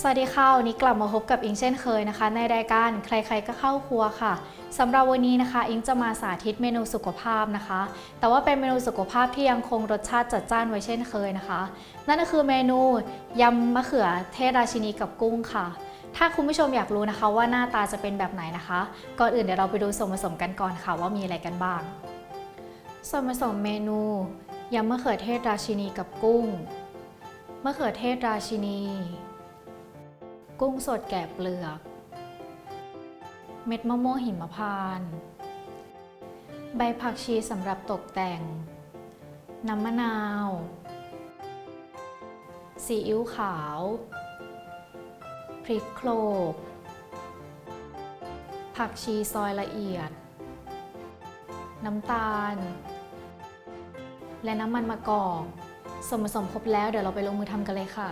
สวัสดีค่ะวันนี้กลับมาพบกับอิงเช่นเคยนะคะ ในรายการใครๆก็เข้าครัวค่ะสำหรับวันนี้นะคะ อิงจะมาสาธิตเมนูสุขภาพนะคะ แต่ว่าเป็นเมนูสุขภาพที่ยังคงรสชาติจัดจ้านไว้เช่นเคยนะคะ นั่นก็คือเมนูยำมะเขือเทศราชินีกับกุ้งค่ะ ถ้าคุณผู้ชมอยากรู้นะคะว่าหน้าตาจะเป็นแบบไหนนะคะ ก่อนอื่นเดี๋ยวเราไปดูส่วนผสมกันก่อนค่ะ ว่ามีอะไรกันบ้าง ส่วนผสมเมนูยำมะเขือเทศราชินีกับกุ้งมะเขือเทศราชินี กุ้งสดแกะเปลือก เม็ดมะม่วงหิมพานต์ใบผักชีสำหรับตกแต่ง น้ำมะนาว ซีอิ๊วขาว พริกโคลก ผักชีซอยละเอียด น้ำตาล และน้ำมันมะกอกส่วนผสมครบแล้วเดี๋ยวเราไปลงมือทำกันเลยค่ะ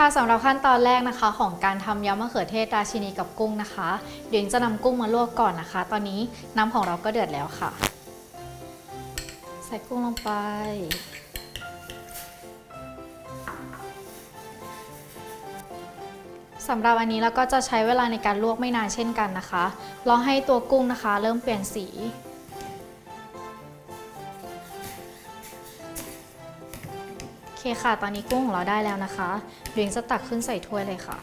ค่ะสำหรับขั้นตอนแรกนะคะ ของการทำยำมะเขือเทศราชินีกับกุ้งนะคะเดี๋ยวอิงจะนำกุ้งมาลวกก่อนนะคะ ตอนนี้น้ำของเราก็เดือดแล้วค่ะ ใส่กุ้งลงไป สำหรับอันนี้เราก็จะใช้เวลาในการลวกไม่นานเช่นกันนะคะรอให้ตัวกุ้งนะคะ เริ่มเปลี่ยนสี เคค่ะ ตอนนี้กุ้งของเราได้แล้วนะคะเดี๋ยวจะตักขึ้นใส่ถ้วยเลยค่ะ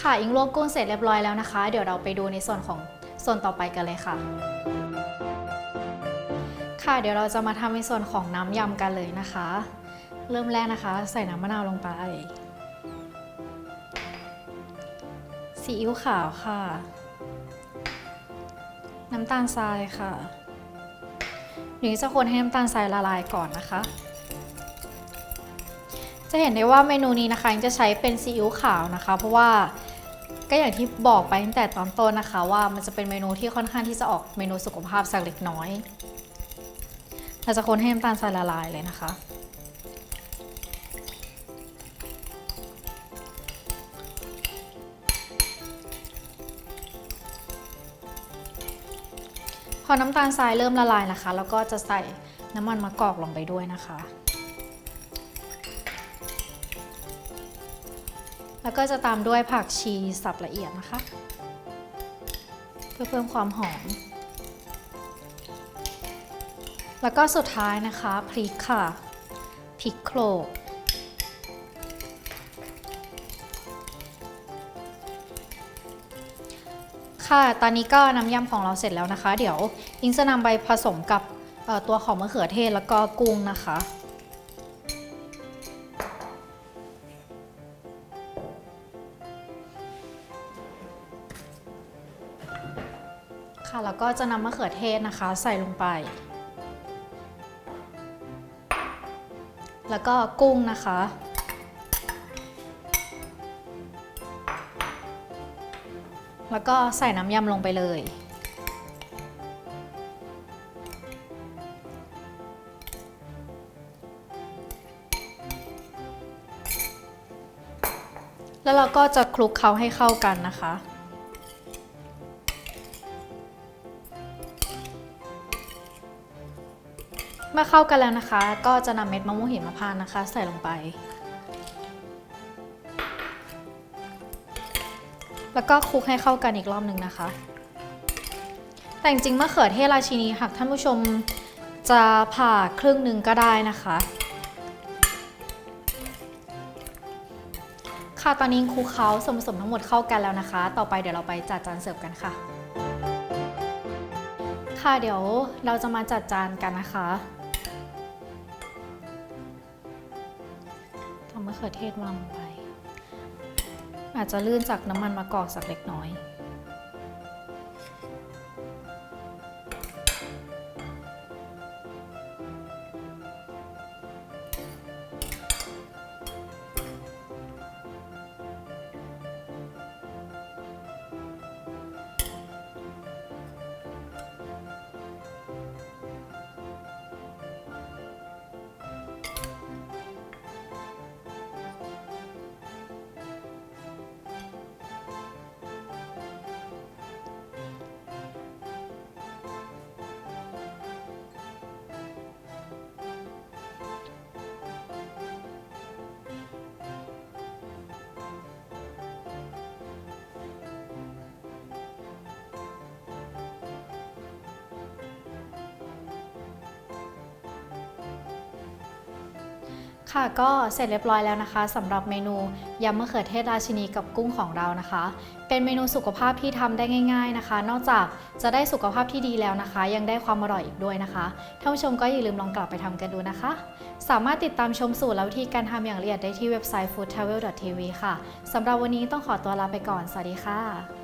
ค่ะ อิงลวกกุ้งเสร็จเรียบร้อยแล้วนะคะ เดี๋ยวเราไปดูในส่วนของส่วนต่อไปกันเลยค่ะ ค่ะเดี๋ยวเราจะมาทำในส่วนของน้ำยำกันเลยนะคะ เริ่มแรกนะคะ ใส่น้ำมะนาวลงไปซีอิ๊วขาวค่ะ น้ำตาลทรายค่ะเดี๋ยวจะคนให้น้ำตาลทรายละลายก่อนนะคะ จะเห็นได้ว่าเมนูนี้นะคะจะใช้เป็นซีอิ๊วขาวนะคะ เพราะว่าก็อย่างที่บอกไปตั้งแต่ตอนต้นนะคะ ว่ามันจะเป็นเมนูที่ค่อนข้างที่จะออกเมนูสุขภาพสักเล็กน้อย เราจะคนให้น้ำตาลทรายละลายเลยนะคะ พอน้ำตาลทรายเริ่มละลายนะคะ แล้วก็จะใส่น้ำมันมะกอกลงไปด้วยนะคะ แล้วก็จะตามด้วยผักชีสับละเอียดนะคะ เพื่อเพิ่มความหอม แล้วก็สุดท้ายนะคะพริกค่ะพริกโขลกค่ะ ตอนนี้ก็น้ำยำของเราเสร็จแล้วนะคะ เดี๋ยวอิงจะนำไปผสมกับตัวของมะเขือเทศแล้วก็กุ้งนะคะ ค่ะ แล้วก็จะนำมะเขือเทศนะคะ ใส่ลงไป แล้วก็กุ้งนะคะ แล้วก็ใส่น้ำยำลงไปเลย แล้วเราก็จะคลุกเคล้าให้เข้ากันนะคะ เมื่อเข้ากันแล้วนะคะ ก็จะนำเม็ดมะม่วงหิมพานต์นะคะ ใส่ลงไป แล้วก็คลุกให้เข้ากันอีกรอบหนึ่งนะคะ แต่จริงๆมะเขือเทศราชินีหากท่านผู้ชมจะผ่าครึ่งหนึ่งก็ได้นะคะ ค่ะตอนนี้คลุกเคล้าส่วนผสมทั้งหมดเข้ากันแล้วนะคะ ต่อไปเดี๋ยวเราไปจัดจานเสิร์ฟกันค่ะค่ะเดี๋ยวเราจะมาจัดจานกันนะคะะเขือเทศวางลงไป อาจจะลื่นจากน้ำมันมะกอกสักเล็กน้อย ค่ะก็เสร็จเรียบร้อยแล้วนะคะสำหรับเมนูยำมะเขือเทศราชินีกับกุ้งของเรานะคะ เป็นเมนูสุขภาพที่ทำได้ง่าย ๆนะคะ นอกจากจะได้สุขภาพที่ดีแล้วนะคะ ยังได้ความอร่อยอีกด้วยนะคะท่านผู้ชมก็อย่าลืมลองกลับไปทำกันดูนะคะ สามารถติดตามชมสูตรและวิธีการทำอย่างละเอียดได้ที่เว็บไซต์ foodtravel.tv ค่ะสำหรับวันนี้ต้องขอตัวลาไปก่อน สวัสดีค่ะ